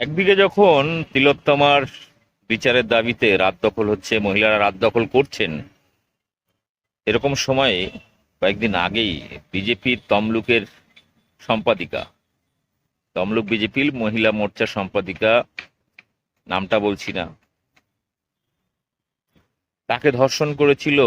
একদিকে যখন তিলোত্তমার বিচারের দাবিতে রাত দখল হচ্ছে, মহিলারা রাত দখল করছেন, এরকম সময়ে কয়েকদিন আগেই বিজেপির তমলুকের সম্পাদিকা, তমলুক বিজেপির মহিলা মোর্চা সম্পাদিকা, নামটা বলছি না, তাকে ধর্ষণ করেছিল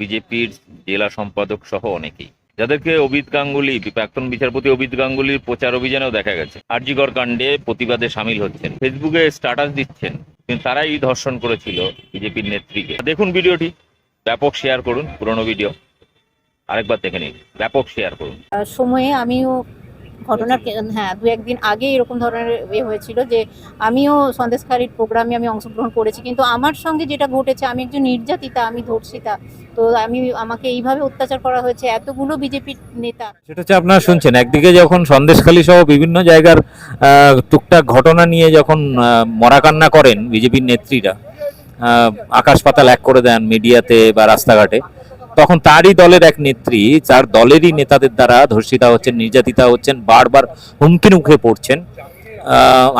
বিজেপির জেলা সম্পাদক সহ অনেকেই। যাদেরকে অভিত গাঙ্গুলি, প্রাক্তন বিচারপতি অভিত গাঙ্গুলির প্রচার অভিযানেও দেখা গেছে। আরজিগর কাণ্ডে প্রতিবাদে সামিল হচ্ছেন। ফেসবুকে স্ট্যাটাস দিচ্ছেন। কিন্তু তারাই ধর্ষণ করেছিল বিজেপির নেত্রীকে। দেখুন ভিডিওটি। ব্যাপক শেয়ার করুন পুরনো ভিডিও। আরেকবার দেখে নিন। ব্যাপক শেয়ার করুন। সময়ে আমিও ঘটনার হ্যাঁ দু একদিন আগে এরকম ধরনের এ হয়েছিল যে আমিও সন্দেশখালীর প্রোগ্রামে আমি অংশগ্রহণ করেছি। কিন্তু আমার সঙ্গে যেটা ঘটেছে আমি একজন নির্যাতিতা আমি ধর্ষিতা। তো আমি আমাকে এইভাবে অত্যাচার করা হয়েছে এতগুলো বিজেপির নেতা। সেটা হচ্ছে আপনারা শুনছেন একদিকে যখন সন্দেশখালী সহ বিভিন্ন জায়গার টুকটাক ঘটনা নিয়ে যখন মরাকান্না করেন বিজেপির নেত্রীরা আহ, আকাশ পাতাল এক করে দেন মিডিয়াতে বা রাস্তাঘাটে তখন তারই দলের এক নেত্রী, যার দলেরই নেতাদের দ্বারা ধর্ষিতা হচ্ছেন, নির্যাতিতা হচ্ছেন, বারবার হুমকির মুখে পড়ছেন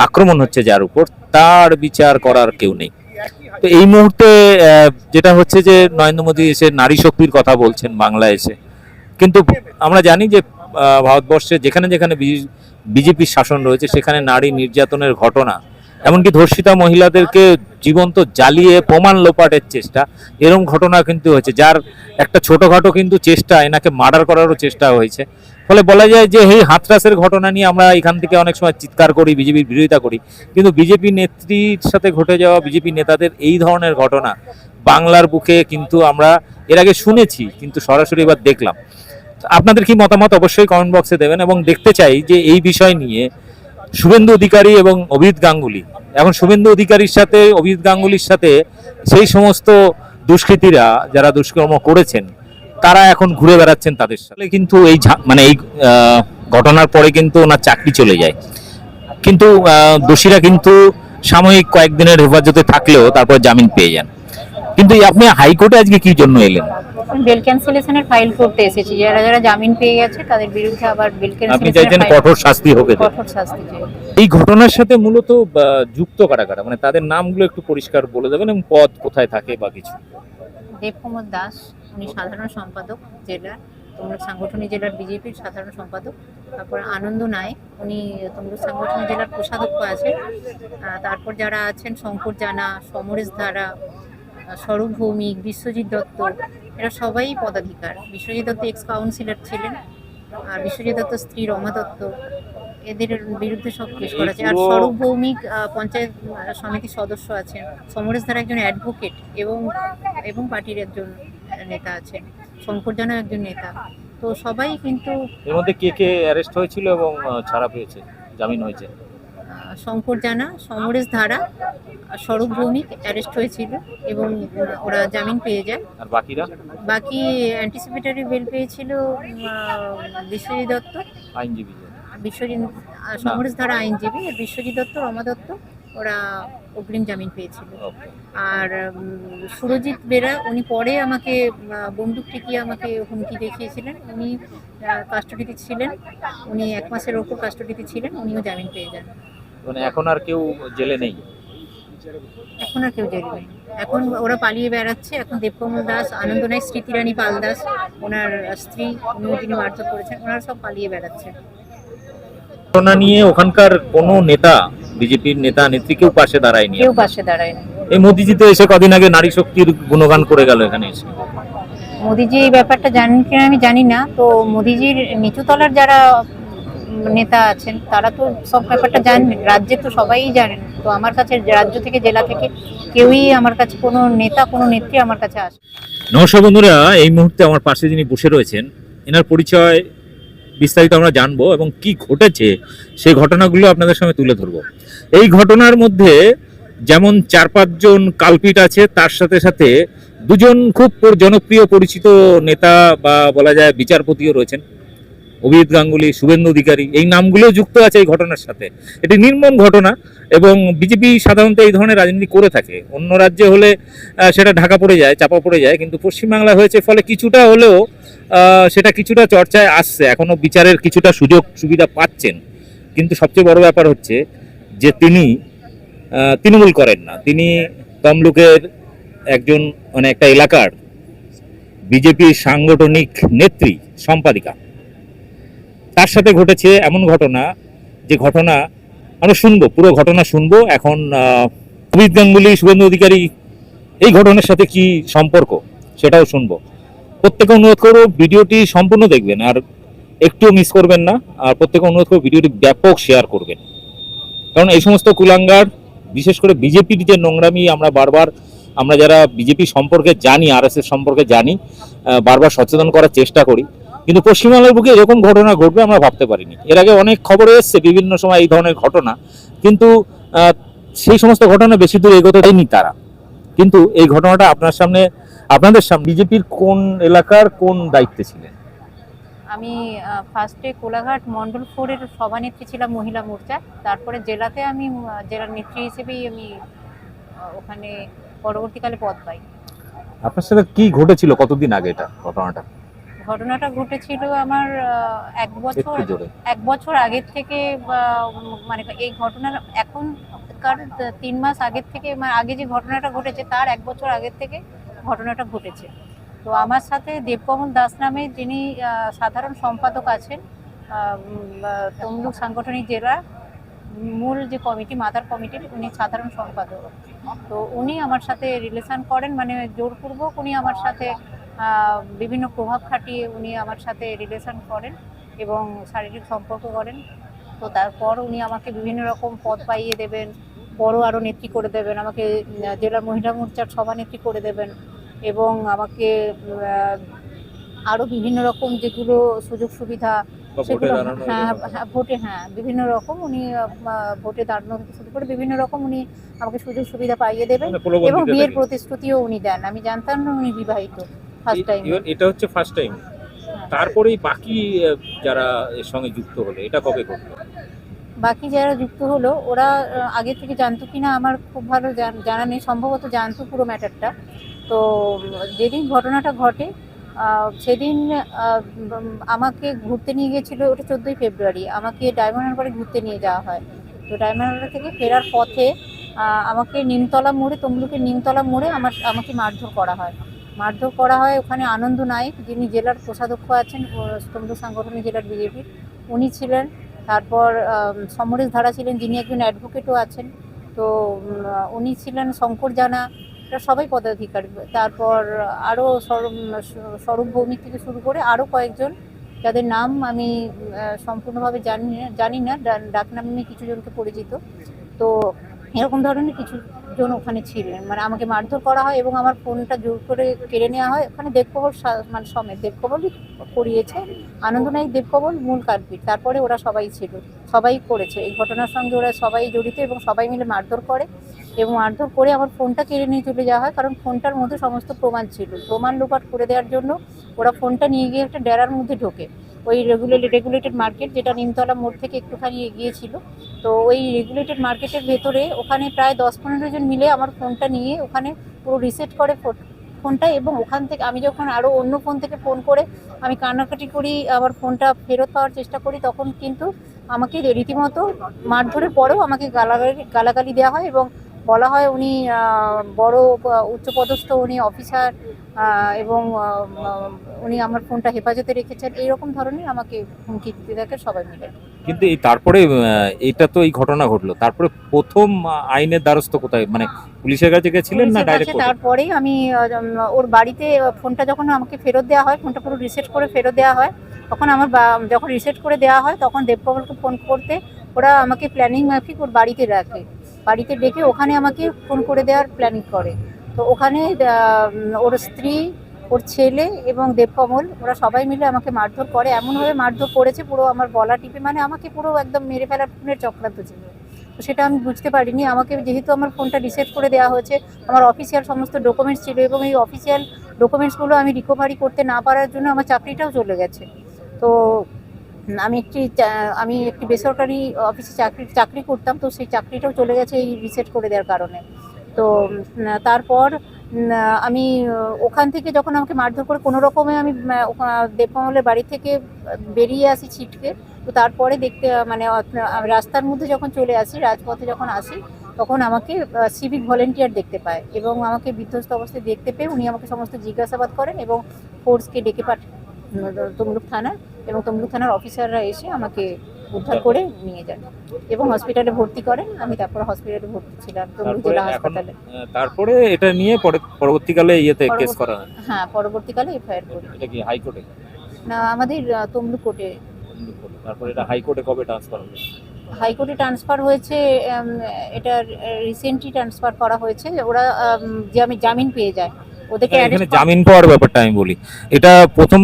আক্রমণ হচ্ছে যার উপর, তার বিচার করার কেউ নেই। তো এই মুহূর্তে যেটা হচ্ছে যে নরেন্দ্র মোদী এসে নারী শক্তির কথা বলছেন বাংলায় এসে। কিন্তু আমরা জানি যে ভারতবর্ষে যেখানে যেখানে বিজেপির শাসন রয়েছে, সেখানে নারী নির্যাতনের ঘটনা এমনকি ধর্ষিতা মহিলাদেরকে জীবন্ত জ্বালিয়ে প্রমাণ লোপাটের চেষ্টা এরকম ঘটনা কিন্তু হয়েছে, যার একটা ছোটখাটো কিন্তু চেষ্টা, এনাকে মার্ডার করারও চেষ্টা হয়েছে। ফলে বলা যায় যে, এই হাতরাসের ঘটনা নিয়ে আমরা এখান থেকে অনেক সময় চিৎকার করি, বিজেপির বিরোধিতা করি, কিন্তু বিজেপি নেত্রীর সাথে ঘটে যাওয়া বিজেপি নেতাদের এই ধরনের ঘটনা বাংলার বুকে কিন্তু আমরা এর আগে শুনেছি, কিন্তু সরাসরি এবার দেখলাম। আপনাদের কি মতামত অবশ্যই কমেন্ট বক্সে দেবেন এবং দেখতে চাই যে, এই বিষয় নিয়ে শুভেন্দু অধিকারী এবং অভিজিৎ গাঙ্গুলি। এখন শুভেন্দু অধিকারীর সাথে, অভিজিৎ গাঙ্গুলির সাথে সেই সমস্ত দুষ্কৃতীরা যারা দুষ্কর্ম করেছেন, তারা এখন ঘুরে বেড়াচ্ছেন তাদের সাথে। কিন্তু এই মানে এই ঘটনার পরে কিন্তু ওনার চাকরি চলে যায়। কিন্তু দোষীরা কিন্তু সাময়িক কয়েকদিনের হেফাজতে থাকলেও তারপর জামিন পেয়ে যান। কিন্তু আপনি হাইকোর্টে আজকে কি জন্য এলেন? বেল ক্যান্সেলেশনের ফাইল করতে এসেছি। যারা যারা জামিন পেয়ে গেছে তাদের বিরুদ্ধে আবার বেল আপনি চাইছেন কঠোর শাস্তি হোক এদের। কঠোর শাস্তি চাই এই ঘটনার সাথে মূলত বা, যুক্ত কারা কারা? মানে তাদের নামগুলো একটু পরিষ্কার বলে দেবেন এবং পদ কোথায় থাকে বা কিছু। দেবকুমার দাস উনি সাধারণ সম্পাদক জেলার তমলুক সাংগঠনিক জেলার বিজেপির সাধারণ সম্পাদক। তারপর আনন্দ নায়ক উনি তমলুক সাংগঠনিক জেলার কোষাধ্যক্ষ আছেন। আহ, তারপর যারা আছেন শঙ্কর জানা সমরেশ ধারা স্বরূপ ভৌমিক বিশ্বজিৎ দত্ত এরা সবাই পদাধিকার। বিশ্বজিৎ দত্ত এক্স কাউন্সিলর ছিলেন আর বিশ্বজিৎ দত্ত স্ত্রী রমা দত্ত। এদের বিরুদ্ধে সব কেস করা আছে আর স্বরূপ ভৌমিক পঞ্চায়েত সমিতির সদস্য আছেন। সমরেশ ধারা একজন অ্যাডভোকেট এবং এবং পার্টির একজন নেতা আছেন। শঙ্কর জানা একজন নেতা। তো সবাই কিন্তু এর মধ্যে কে কে অ্যারেস্ট হয়েছিল এবং ছাড়া পেয়েছে জামিন হয়েছে? শঙ্কর জানা সমরেশ ধারা স্বরূপ ভৌমিক অ্যারেস্ট হয়েছিল এবং ওরা জামিন পেয়ে যায়। আর বাকিরা? বাকি অ্যান্টিসিপেটরি বেল পেয়েছিল বিশ্বজিৎ দত্ত। আইনজীবী বিশ্বজিৎ সমরেশ ধারা আইনজীবী আর বিশ্বজিৎ দত্ত রমা দত্ত ওরা অগ্রিম জামিন পেয়েছিল। আর সুরজিৎ বেরা উনি পরে আমাকে বন্দুক টিকিয়ে আমাকে হুমকি দেখিয়েছিলেন। উনি কাস্টডিতে ছিলেন। উনি এক মাসের ওপর কাস্টডিতে ছিলেন উনিও জামিন পেয়ে যান। মানে এখন আর কেউ জেলে নেই। এখন আর কেউ জেলে নেই। এখন ওরা পালিয়ে বেড়াচ্ছে। এখন দেবকমল দাস আনন্দ নায়ক স্মৃতিরানী পাল দাস ওনার স্ত্রী উনিও যিনি মারধর করেছেন ওনারা সব পালিয়ে বেড়াচ্ছে। ঘটনা নিয়ে ওখানকার কোনো নেতা বিজেপির নেতা নেত্রী কেউ পাশে দাঁড়ায়নি। কেউ পাশে দাঁড়ায়নি। এই মোদিজি তো এসে কদিন আগে নারী শক্তির গুণগান করে গেল এখানে এসে। মোদিজি এই ব্যাপারটা জানেন কিনা আমি জানি না। তো মোদিজির নিচুতলার যারা উম, নেতা আছেন, তারা তো সব ব্যাপারটা জানেন রাজ্যে তো সবাই জানেন। তো আমার কাছে রাজ্য থেকে, জেলা থেকে কেউই আমার কাছে, কোনো নেতা, কোনো নেত্রী আমার কাছে আসে নমস্কার বন্ধুরা, এই মুহূর্তে আমার পাশে যিনি বসে রয়েছেন, এনার পরিচয় বিস্তারিত আমরা জানব এবং কি ঘটেছে সেই ঘটনাগুলো আপনাদের সামনে তুলে ধরবো। এই ঘটনার মধ্যে যেমন চার পাঁচজন কালপিট আছে, তার সাথে সাথে দুজন খুব জনপ্রিয়, পরিচিত নেতা বা বলা যায় বিচারপতিও রয়েছেন। অভিজিৎ গাঙ্গুলি, শুভেন্দু অধিকারী, এই নামগুলো যুক্ত আছে এই ঘটনার সাথে। এটি নির্মম ঘটনা এবং বিজেপি সাধারণত এই ধরনের রাজনীতি করে থাকে। অন্য রাজ্যে হলে সেটা ঢাকা পড়ে যায়, চাপা পড়ে যায়, কিন্তু পশ্চিমবাংলা হয়েছে, ফলে কিছুটা হলেও সেটা কিছুটা চর্চায় আসছে। এখনও বিচারের কিছুটা সুযোগ, সুবিধা পাচ্ছেন। কিন্তু সবচেয়ে বড় ব্যাপার হচ্ছে যে তিনি তৃণমূল করেন না। তিনি তমলুকের একজন মানে একটা এলাকার বিজেপি সাংগঠনিক নেত্রী, সম্পাদিকা। তার সাথে ঘটেছে এমন ঘটনা, যে ঘটনা আমরা শুনব, পুরো ঘটনা শুনব। এখন অমিত গাঙ্গুলি শুভেন্দু অধিকারী, এই ঘটনার সাথে কি সম্পর্ক সেটাও শুনব। প্রত্যেকে অনুরোধ করব, ভিডিওটি সম্পূর্ণ দেখবেন, আর একটুও মিস করবেন না, আর প্রত্যেকে অনুরোধ করব, ভিডিওটি ব্যাপক শেয়ার করবেন। কারণ এই সমস্ত কুলাঙ্গার, বিশেষ করে বিজেপির যে নোংরামি, আমরা বারবার, আমরা যারা বিজেপি সম্পর্কে জানি আর সম্পর্কে জানি বারবার সচেতন করার চেষ্টা করি। কিন্তু পশ্চিমবাংলার বুকে এরকম ঘটনা ঘটবে আমরা ভাবতে পারিনি। এর আগে অনেক খবরে এসছে বিভিন্ন সময় এই ধরনের ঘটনা। কিন্তু সেই সমস্ত ঘটনা বেশি দূর এগোতে দেয়নি তারা। কিন্তু এই ঘটনাটা আপনার সামনে আপনাদের সামনে বিজেপির কোন এলাকার কোন দায়িত্বে ছিলেন? আমি ফার্স্টে কোলাঘাট মন্ডল ফোরের সভানেত্রী ছিলাম মহিলা মোর্চা তারপরে জেলাতে আমি জেলার নেত্রী হিসেবেই আমি ওখানে পরবর্তীকালে পদ পাই। আপনার সাথে কি ঘটেছিল কতদিন আগে এটা ঘটনাটা? ঘটনাটা ঘটেছিল আমার এক বছর এক বছর আগের থেকে মানে এই ঘটনার এখনকার তিন মাস আগের থেকে মানে আগে যে ঘটনাটা ঘটেছে তার এক বছর আগের থেকে ঘটনাটা ঘটেছে। তো আমার সাথে দেবকমল দাস নামে যিনি সাধারণ সম্পাদক আছেন তমলুক সাংগঠনিক জেলা মূল যে কমিটি মাদার কমিটির উনি সাধারণ সম্পাদক। তো উনি আমার সাথে রিলেশন করেন মানে জোরপূর্বক উনি আমার সাথে বিভিন্ন প্রভাব খাটিয়ে উনি আমার সাথে রিলেশন করেন এবং শারীরিক সম্পর্ক করেন। তো তারপর উনি আমাকে বিভিন্ন রকম পদ পাইয়ে দেবেন বড় আরও নেত্রী করে দেবেন আমাকে জেলার মহিলা মোর্চার সভানেত্রী করে দেবেন এবং আমাকে আরও বিভিন্ন রকম যেগুলো সুযোগ সুবিধা সেগুলো হ্যাঁ হ্যাঁ ভোটে হ্যাঁ বিভিন্ন রকম উনি ভোটে দাঁড়ানো থেকে শুরু করে বিভিন্ন রকম উনি আমাকে সুযোগ সুবিধা পাইয়ে দেবেন এবং বিয়ের প্রতিশ্রুতিও উনি দেন। আমি জানতাম না উনি বিবাহিত। ফার্স্ট টাইম এটা হচ্ছে ফার্স্ট টাইম তারপরেই বাকি যারা এর সঙ্গে যুক্ত হলো এটা কবে ঘটলো বাকি যারা যুক্ত হলো ওরা আগে থেকে জানতো কিনা আমার খুব ভালো জান- নেই। সম্ভবত জানতো পুরো ম্যাটারটা। তো যেদিন ঘটনাটা ঘটে সেদিন আমাকে ঘুরতে নিয়ে গিয়েছিল ওটা চোদ্দোই ফেব্রুয়ারি। আমাকে ডায়মন্ড হারবারে ঘুরতে নিয়ে যাওয়া হয়। তো ডায়মন্ড হারবার থেকে ফেরার পথে আমাকে নিমতলা মোড়ে তমলুকের নিমতলা মোড়ে আমার আমাকে মারধর করা হয়। মারধর করা হয়, ওখানে আনন্দ নায়ক যিনি জেলার কোষাধ্যক্ষ আছেন তমলুক সাংগঠনিক জেলার বিজেপির উনি ছিলেন। তারপর সমরেশ ধারা ছিলেন, যিনি একজন অ্যাডভোকেটও আছেন। তো উনি ছিলেন শঙ্কর জানা, এরা সবাই পদাধিকারী। তারপর আরও স্বরূপ ভৌমিক থেকে শুরু করে আরও কয়েকজন, যাদের নাম আমি সম্পূর্ণভাবে জানি জানি না। ডাকনামে কিছু জনকে পরিচিত। তো, এরকম ধরনের কিছু জন ওখানে ছিলেন। মানে আমাকে মারধর করা হয় এবং আমার ফোনটা জোর করে কেড়ে নেওয়া হয়। ওখানে দেবকবল মানে সমেত দেবকবলই করিয়েছে। আনন্দনায়ক দেবকবল মূল কালপিট তারপরে ওরা সবাই ছিল। সবাই করেছে। এই ঘটনার সঙ্গে ওরা সবাই জড়িত এবং সবাই মিলে মারধর করে এবং মারধর করে আমার ফোনটা কেড়ে নিয়ে চলে যাওয়া হয় কারণ ফোনটার মধ্যে সমস্ত প্রমাণ ছিল। প্রমাণ লোপাট করে দেওয়ার জন্য ওরা ফোনটা নিয়ে গিয়ে একটা ডেরার মধ্যে ঢোকে। ওই রেগুলেটেড রেগুলেটেড মার্কেট যেটা নিমতলা মোড় থেকে একটুখানি এগিয়ে ছিল। তো ওই রেগুলেটেড মার্কেটের ভেতরে ওখানে প্রায় দশ পনেরো জন মিলে আমার ফোনটা নিয়ে ওখানে পুরো রিসেট করে ফোনটা এবং ওখান থেকে আমি যখন আরও অন্য ফোন থেকে ফোন করে আমি কান্নাকাটি করি, আমার ফোনটা ফেরত পাওয়ার চেষ্টা করি, তখন কিন্তু আমাকে রীতিমতো মারধরের পরেও আমাকে গালাগালি গালাগালি দেওয়া হয় এবং বলা হয় উনি বড়, উচ্চপদস্থ, উনি অফিসার এবং উনি আমার ফোনটা হেফাজতে রেখেছেন। এইরকম ধরনের আমাকে হুমকি দিতে থাকে সবাই মিলে। কিন্তু এই তারপরে এটা তো এই ঘটনা ঘটলো। তারপরে প্রথম আইনের দ্বারস্থ কোথায়? মানে পুলিশের কাছে গেছিলেন না ডাইরেক্ট তারপরেই আমি ওর বাড়িতে ফোনটা যখন আমাকে ফেরত দেওয়া হয় ফোনটা পুরো রিসেট করে ফেরত দেওয়া হয় তখন আমার বা- যখন রিসেট করে দেওয়া হয় তখন দেবকমলকে ফোন করতে ওরা আমাকে প্ল্যানিং মাফিক ওর বাড়িতে রাখে। বাড়িতে ডেকে ওখানে আমাকে ফোন করে দেওয়ার প্ল্যানিং করে। তো ওখানে ওর স্ত্রী, ওর ছেলে এবং দেবকমল, ওরা সবাই মিলে আমাকে মারধর করে। এমনভাবে মারধর করেছে, পুরো আমার গলা টিপে মানে আমাকে পুরো একদম মেরে ফেলার ফোনের চক্রান্ত ছিল। তো সেটা আমি বুঝতে পারিনি। আমাকে যেহেতু আমার ফোনটা রিসেট করে দেওয়া হয়েছে, আমার অফিসিয়াল সমস্ত ডকুমেন্টস ছিল এবং এই অফিসিয়াল ডকুমেন্টসগুলো আমি রিকভারি করতে না পারার জন্য আমার চাকরিটাও চলে গেছে। তো আমি একটি আমি একটি বেসরকারি অফিসে চাকরি চাকরি করতাম, তো সেই চাকরিটাও চলে গেছে এই রিসেট করে দেওয়ার কারণে। তো তারপর আমি ওখান থেকে যখন আমাকে মারধর করে কোনো রকমে আমি দেবকমলের বাড়ি থেকে বেরিয়ে আসি ছিটকে, তো তারপরে দেখতে মানে রাস্তার মধ্যে যখন চলে আসি, রাজপথে যখন আসি, তখন আমাকে সিভিক ভলেন্টিয়ার দেখতে পায় এবং আমাকে বিধ্বস্ত অবস্থায় দেখতে পেয়ে উনি আমাকে সমস্ত জিজ্ঞাসাবাদ করেন এবং ফোর্সকে ডেকে পাঠান তমলুক থানা এবং তমলুক থানার অফিসাররা এসে আমাকে উদ্ধার করে নিয়ে যান। এবং হসপিটালে ভর্তি করেন আমি তারপর হসপিটালে ভর্তি ছিলাম। তমলুক তারপরে জেলা হাসপাতালে তারপরে এটা নিয়ে পরে পরবর্তীকালে ইয়েতে কেস করা হয়? হ্যাঁ পরবর্তীকালে এফআইআর করি। এটা কি হাইকোর্টে না আমাদের তমলুক কোর্টে তারপরে এটা হাইকোর্টে কবে ট্রান্সফার হবে হাইকোর্টে ট্রান্সফার হয়েছে এটা রিসেন্টলি ট্রান্সফার করা হয়েছে। ওরা উম, জামিন জামিন পেয়ে যায়। ওদেরকে এখানে জামিন পাওয়ার ব্যাপারটা আমি বলি। এটা প্রথম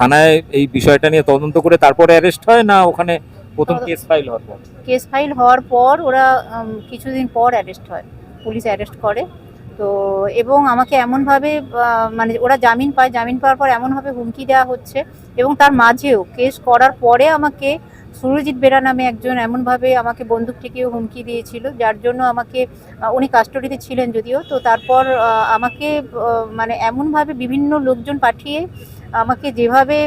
থানায় এই বিষয়টা নিয়ে তদন্ত করে তারপরে অ্যারেস্ট হয় না ওখানে প্রথম কেস ফাইল হওয়ার পর? কেস ফাইল হওয়ার পর ওরা কিছুদিন পর অ্যারেস্ট হয় পুলিশ অ্যারেস্ট করে। তো এবং আমাকে এমনভাবে মানে ওরা জামিন পায় জামিন পাওয়ার পর এমনভাবে হুমকি দেওয়া হচ্ছে এবং তার মাঝেও কেস করার পরে আমাকে সুরজিৎ বেরা নামে একজন এমনভাবে আমাকে বন্দুক ঠেকিয়ে হুমকি দিয়েছিল যার জন্য আমাকে উনি কাস্টডিতে ছিলেন যদিও। তো তারপর আমাকে মানে এমনভাবে বিভিন্ন লোকজন পাঠিয়ে আমাকে যেভাবে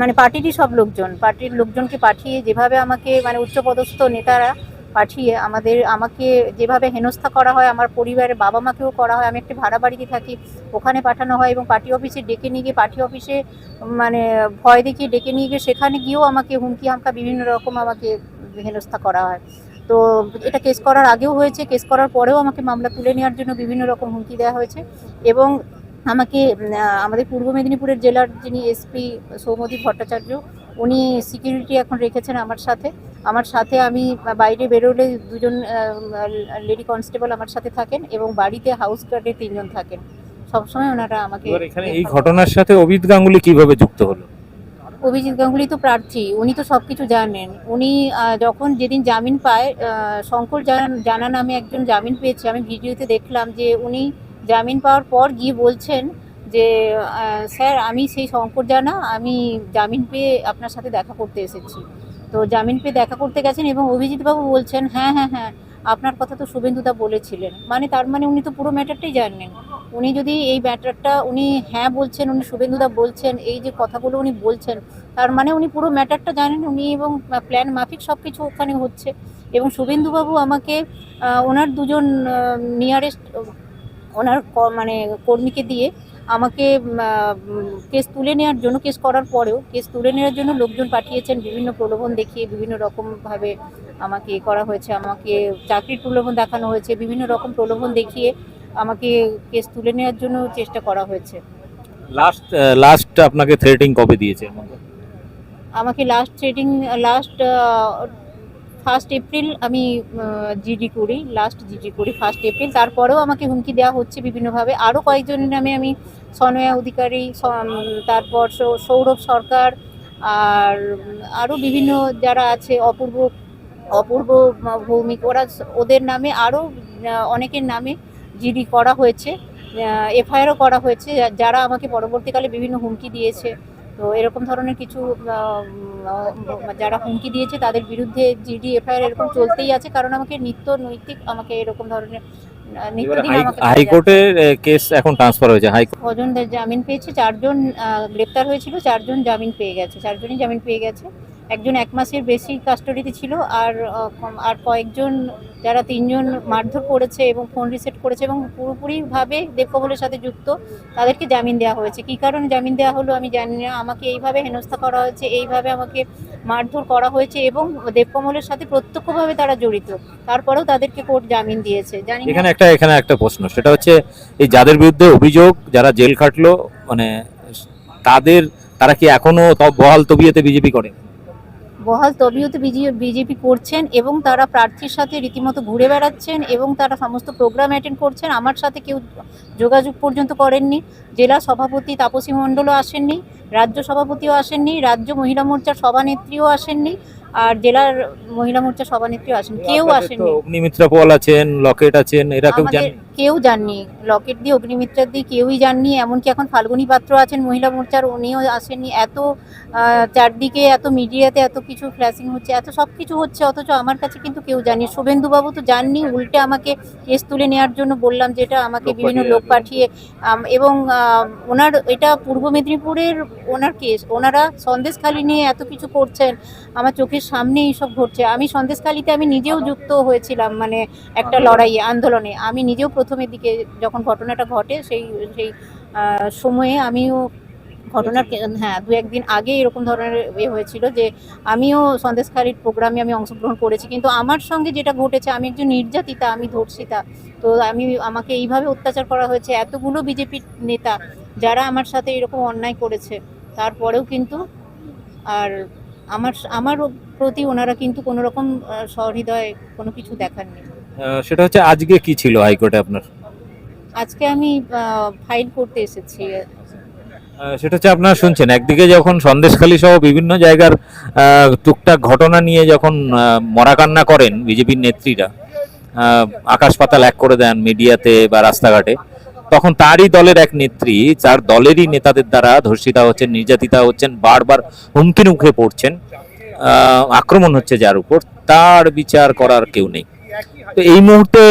মানে পার্টিরই সব লোকজন, পার্টির লোকজনকে পাঠিয়ে যেভাবে আমাকে মানে উচ্চপদস্থ নেতারা পাঠিয়ে আমাদের, আমাকে যেভাবে হেনস্থা করা হয়, আমার পরিবারের বাবা মাকেও করা হয়, আমি একটি ভাড়া বাড়িতে থাকি, ওখানে পাঠানো হয় এবং পার্টি অফিসে ডেকে নিয়ে গিয়ে, পার্টি অফিসে মানে ভয় দেখিয়ে ডেকে নিয়ে গিয়ে সেখানে গিয়েও আমাকে হুমকি, হামকা বিভিন্ন রকম আমাকে হেনস্থা করা হয়। তো এটা কেস করার আগেও হয়েছে, কেস করার পরেও আমাকে মামলা তুলে নেওয়ার জন্য বিভিন্ন রকম হুমকি দেওয়া হয়েছে এবং আমাকে আমাদের পূর্ব মেদিনীপুরের জেলার যিনি এসপি সৌমদীপ ভট্টাচার্য উনি সিকিউরিটি এখন রেখেছেন আমার সাথে। আমার সাথে আমি বাইরে বেরোলে দুজন লেডি কনস্টেবল আমার সাথে থাকেন এবং বাড়িতে হাউস গার্ডে তিনজন থাকেন। সবসময় ওনারা আমাকে এখানে এই ঘটনার সাথে অভিত গাঙ্গুলি কীভাবে যুক্ত হলো? অভিজিৎ গাঙ্গুলি তো প্রার্থী উনি তো সব কিছু জানেন। উনি যখন যেদিন জামিন পায় শঙ্কর জানা নামে একজন জামিন পেয়েছে আমি ভিডিওতে দেখলাম যে উনি জামিন পাওয়ার পর গিয়ে বলছেন যে স্যার, আমি সেই শঙ্কর জানা, আমি জামিন পেয়ে আপনার সাথে দেখা করতে এসেছি। তো জামিন পেয়ে দেখা করতে গেছেন এবং অভিজিৎবাবু বলছেন হ্যাঁ হ্যাঁ হ্যাঁ আপনার কথা তো শুভেন্দুদা বলেছিলেন। মানে তার মানে উনি তো পুরো ম্যাটারটাই জানেন উনি যদি এই ম্যাটারটা উনি হ্যাঁ বলছেন, উনি শুভেন্দুদা বলছেন, এই যে কথাগুলো উনি বলছেন, তার মানে উনি পুরো ম্যাটারটা জানেন উনি এবং প্ল্যান মাফিক সব কিছু ওখানে হচ্ছে। এবং শুভেন্দুবাবু আমাকে ওনার দুজন নিয়ারেস্ট ওনার মানে কর্মীকে দিয়ে আমাকে কেস তুলে নেওয়ার জন্য কেস করার পরেও কেস তুলে নেওয়ার জন্য লোকজন পাঠিয়েছেন বিভিন্ন প্রলোভন দেখিয়ে বিভিন্ন রকমভাবে আমাকে এ করা হয়েছে আমাকে চাকরির প্রলোভন দেখানো হয়েছে বিভিন্ন রকম প্রলোভন দেখিয়ে আমাকে কেস তুলে নেওয়ার জন্য চেষ্টা করা হয়েছে। লাস্ট লাস্ট আপনাকে থ্রেটিং কবে দিয়েছে আমাকে last trading last first April আমি জিডি করি লাস্ট জিডি করি ফার্স্ট এপ্রিল তারপরেও আমাকে হুমকি দেওয়া হচ্ছে বিভিন্নভাবে। আরও কয়েকজনের নামে আমি সনয়া অধিকারী তারপর সৌরভ সরকার, আর আরও বিভিন্ন যারা আছে, অপূর্ব অপূর্ব ভৌমিক, ওরা ওদের নামে আরও অনেকের নামে জিডি করা হয়েছে। এফআইআরও করা হয়েছে। যারা আমাকে পরবর্তীকালে বিভিন্ন হুমকি দিয়েছে। তো এরকম ধরনের কিছু যারা হুমকি দিয়েছে তাদের বিরুদ্ধে জিডি এফআইআর এরকম চলতেই আছে। কারণ আমাকে নিত্য নৈতিক আমাকে এরকম ধরনের। হাইকোর্টের কেস এখন ট্রান্সফার হয়েছে। হাইকোর্ট কজন জামিন পেয়েছে চারজন গ্রেপ্তার হয়েছিল চারজন জামিন পেয়ে গেছে চারজনই জামিন পেয়ে গেছে। একজন এক মাসের বেশি কাস্টডিতে ছিল আর আর কয়েকজন, যারা তিনজন মারধর করেছে এবং ফোন রিসেট করেছে এবং পুরোপুরিভাবে দেবকমলের সাথে যুক্ত, তাদেরকে জামিন দেওয়া হয়েছে। কী কারণে জামিন দেওয়া হলো আমি জানি না। আমাকে এইভাবে হেনস্থা করা হয়েছে, এইভাবে আমাকে মারধর করা হয়েছে এবং দেবকমলের সাথে প্রত্যক্ষভাবে তারা জড়িত। তারপরেও তাদেরকে কোর্ট জামিন দিয়েছে। জানি এখানে একটা এখানে একটা প্রশ্ন, সেটা হচ্ছে এই যাদের বিরুদ্ধে অভিযোগ, যারা জেল খাটলো মানে তাদের, তারা কি এখনও বহাল তবিয়েতে বিজেপি করে বহাল তবিয়তে বিজেপি করছেন এবং তারা প্রার্থীর সাথে রীতিমতো ঘুরে বেড়াচ্ছেন এবং তারা সমস্ত প্রোগ্রাম অ্যাটেন্ড করছেন। আমার সাথে কেউ যোগাযোগ পর্যন্ত করেননি। জেলা সভাপতি তাপসী মণ্ডলও আসেননি, রাজ্য সভাপতিও আসেননি, রাজ্য মহিলা মোর্চার সভানেত্রীও আসেননি। আর জেলার মহিলা মোর্চা সভানেত্রীও আসেন কেউ আসেননি। অগ্নিমিত্রা পল আছেন লকেট আছেন এরা কেউ জানেন কেউ যাননি লকেট দিয়ে অগ্নিমিত্রার দিয়ে কেউই যাননি এমনকি এখন ফাল্গুনী পাত্র আছেন মহিলা মোর্চার উনিও আসেননি এত চারদিকে এত মিডিয়াতে এত কিছু ফ্ল্যাশিং হচ্ছে এত সব কিছু হচ্ছে অথচ আমার কাছে কিন্তু কেউ জানি শুভেন্দুবাবু তো যাননি উল্টে আমাকে কেস তুলে নেওয়ার জন্য বললাম যেটা আমাকে বিভিন্ন লোক পাঠিয়ে এবং ওনার এটা পূর্ব মেদিনীপুরের ওনার কেস ওনারা সন্দেশখালি নিয়ে এত কিছু করছেন আমার চোখের সামনে এইসব ঘটছে। আমি সন্দেশখালিতে আমি নিজেও যুক্ত হয়েছিলাম মানে একটা লড়াইয়ে আন্দোলনে। আমি নিজেও প্রথমের দিকে যখন ঘটনাটা ঘটে সেই সেই সময়ে আমিও ঘটনার হ্যাঁ দু একদিন আগে এরকম ধরনের এ হয়েছিল যে আমিও সন্দেশখালির প্রোগ্রামে আমি অংশগ্রহণ করেছি। কিন্তু আমার সঙ্গে যেটা ঘটেছে আমি একজন নির্যাতিতা আমি ধর্ষিতা। তো আমি আমাকে এইভাবে অত্যাচার করা হয়েছে। এতগুলো বিজেপির নেতা যারা আমার সাথে এরকম অন্যায় করেছে তারপরেও কিন্তু আর আমার আমার প্রতি ওনারা কিন্তু কোনো রকম সহৃদয় কোনো কিছু দেখাননি। সেটা হচ্ছে আজকে কি ছিল হাইকোর্টে আপনার? আজকে আমি ফাইল করতে এসেছি। সেটা হচ্ছে আপনারা শুনছেন একদিকে যখন সন্দেশখালী সহ বিভিন্ন জায়গার টুকটাক ঘটনা নিয়ে যখন মরাকান্না করেন বিজেপির নেত্রীরা আকাশ পাতাল এক করে দেন মিডিয়াতে বা রাস্তাঘাটে তখন তারই দলের এক নেত্রী, যার দলেরই নেতাদের দ্বারা ধর্ষিতা হচ্ছেন, নির্যাতিতা হচ্ছেন, বারবার হুমকি মুখে পড়ছেন আক্রমণ হচ্ছে যার উপর, তার বিচার করার কেউ নেই। তো এই মুহূর্তে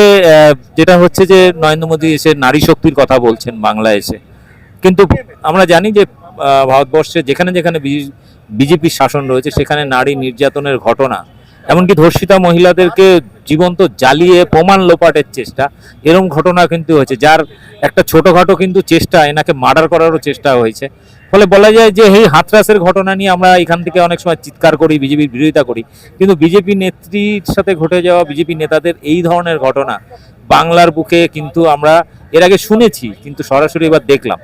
যেটা হচ্ছে যে নরেন্দ্র মোদী এসে নারী শক্তির কথা বলছেন বাংলায় এসে। কিন্তু আমরা জানি যে ভারতবর্ষে যেখানে যেখানে বিজেপির শাসন রয়েছে, সেখানে নারী নির্যাতনের ঘটনা এমনকি ধর্ষিতা মহিলাদেরকে জীবন্ত জ্বালিয়ে প্রমাণ লোপাটের চেষ্টা এরকম ঘটনা কিন্তু হয়েছে, যার একটা ছোটোখাটো কিন্তু চেষ্টা, এনাকে মার্ডার করারও চেষ্টা হয়েছে। ফলে বলা যায় যে এই হাতরাসের ঘটনা নিয়ে আমরা এখান থেকে অনেক সময় চিৎকার করি, বিজেপির বিরোধিতা করি। কিন্তু বিজেপি নেত্রীর সাথে ঘটে যাওয়া বিজেপি নেতাদের এই ধরনের ঘটনা বাংলার বুকে কিন্তু আমরা এর আগে শুনেছি, কিন্তু সরাসরি এবার দেখলাম।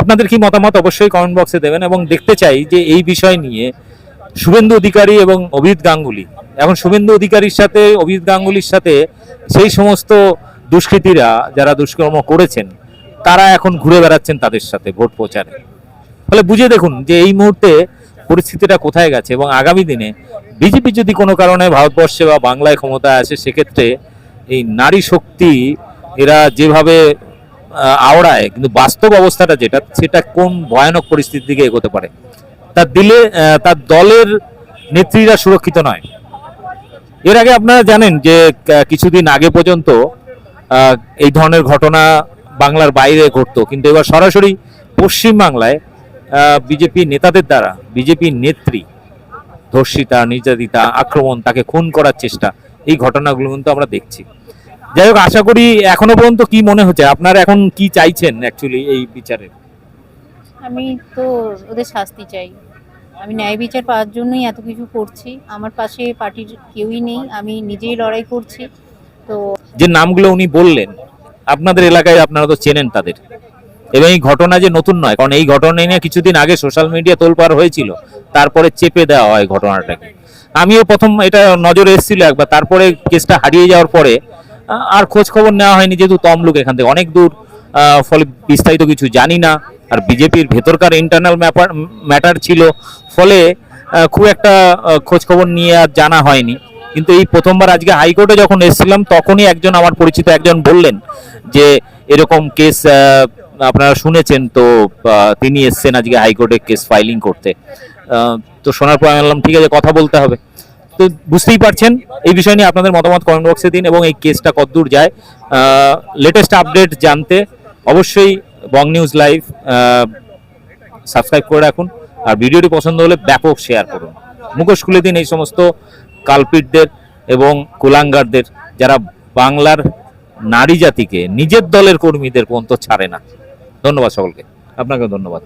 আপনাদের কি মতামত অবশ্যই কমেন্ট বক্সে দেবেন এবং দেখতে চাই যে এই বিষয় নিয়ে শুভেন্দু অধিকারী এবং অভিজিৎ গাঙ্গুলি। এখন শুভেন্দু অধিকারীর সাথে, অভিজিৎ গাঙ্গুলির সাথে সেই সমস্ত দুষ্কৃতীরা যারা দুষ্কর্ম করেছেন, তারা এখন ঘুরে বেড়াচ্ছেন তাদের সাথে ভোট প্রচারে। ফলে বুঝে দেখুন যে এই মুহূর্তে পরিস্থিতিটা কোথায় গেছে এবং আগামী দিনে বিজেপি যদি কোনো কারণে ভারতবর্ষে বা বাংলায় ক্ষমতায় আসে, সেক্ষেত্রে এই নারী শক্তি এরা যেভাবে আওড়ায়, কিন্তু বাস্তব অবস্থাটা যেটা, সেটা কোন ভয়ানক পরিস্থিতির দিকে এগোতে পারে? তার দিলে তার দলের নেত্রীরা সুরক্ষিত নয়। এর আগে আপনারা জানেন যে কিছুদিন আগে পর্যন্ত এই ধরনের ঘটনা বাংলার বাইরে ঘটতো। কিন্তু এবার সরাসরি পশ্চিম বাংলায় বিজেপি নেতাদের দ্বারা, বিজেপি নেত্রী ধর্ষিতা, নির্যাতিতা, আক্রমণ, তাকে খুন করার চেষ্টা, এই ঘটনাগুলো কিন্তু আমরা দেখছি। যাই হোক, আশা করি এখনও পর্যন্ত কি মনে হচ্ছে? আপনারা এখন কি চাইছেন অ্যাকচুয়ালি এই বিচারে আমি তো ওদের শাস্তি চাই। আমি ন্যায় বিচার পাওয়ার জন্যই এত কিছু করছি। আমার পাশে পার্টির কেউই নেই। আমি নিজেই লড়াই করছি। তো যে নামগুলো উনি বললেন, আপনাদের এলাকায় আপনারা তো চেনেন তাদের। এবং এই ঘটনা যে নতুন নয়, কারণ এই ঘটনা নিয়ে কিছুদিন আগে সোশ্যাল মিডিয়া তোলপাড় হয়েছিল। তারপরে চেপে দেওয়া হয় ঘটনাটাকে। আমিও প্রথম এটা নজরে এসেছিল একবার। তারপরে কেসটা হারিয়ে যাওয়ার পরে আর খোঁজ খবর নেওয়া হয়নি, যেহেতু তমলুক এখান থেকে অনেক দূর। ফলে বিস্তারিত কিছু জানি না। আর বিজেপির ভেতরকার ইন্টারনাল ম্যাটার ছিল। ফলে খুব একটা আহ, খোঁজ খবর নিয়ে আর জানা হয়নি। কিন্তু এই প্রথমবার আজকে হাইকোর্টে যখন এসেছিলাম তখনই একজন আমার পরিচিত একজন বললেন যে এরকম কেস আপনারা শুনেছেন তো তিনি এসছেন আজকে হাইকোর্টে কেস ফাইলিং করতে। তো শোনার পর আমি বললাম ঠিক আছে কথা বলতে হবে। তো বুঝতেই পারছেন এই বিষয় নিয়ে আপনাদের মতামত কমেন্ট বক্সে দিন এবং এই কেসটা কতদূর যায়। লেটেস্ট আপডেট জানতে অবশ্যই বং নিউজ লাইভ সাবস্ক্রাইব করে রাখুন। আর ভিডিওটি পছন্দ হলে ব্যাপক শেয়ার করুন। মুখোশ খুলে দিন এই সমস্ত কালপিটদের এবং কুলাঙ্গারদের, যারা বাংলার নারী জাতিকে, নিজের দলের কর্মীদের পর্যন্ত ছাড়ে না। ধন্যবাদ সকলকে। আপনাকে ধন্যবাদ।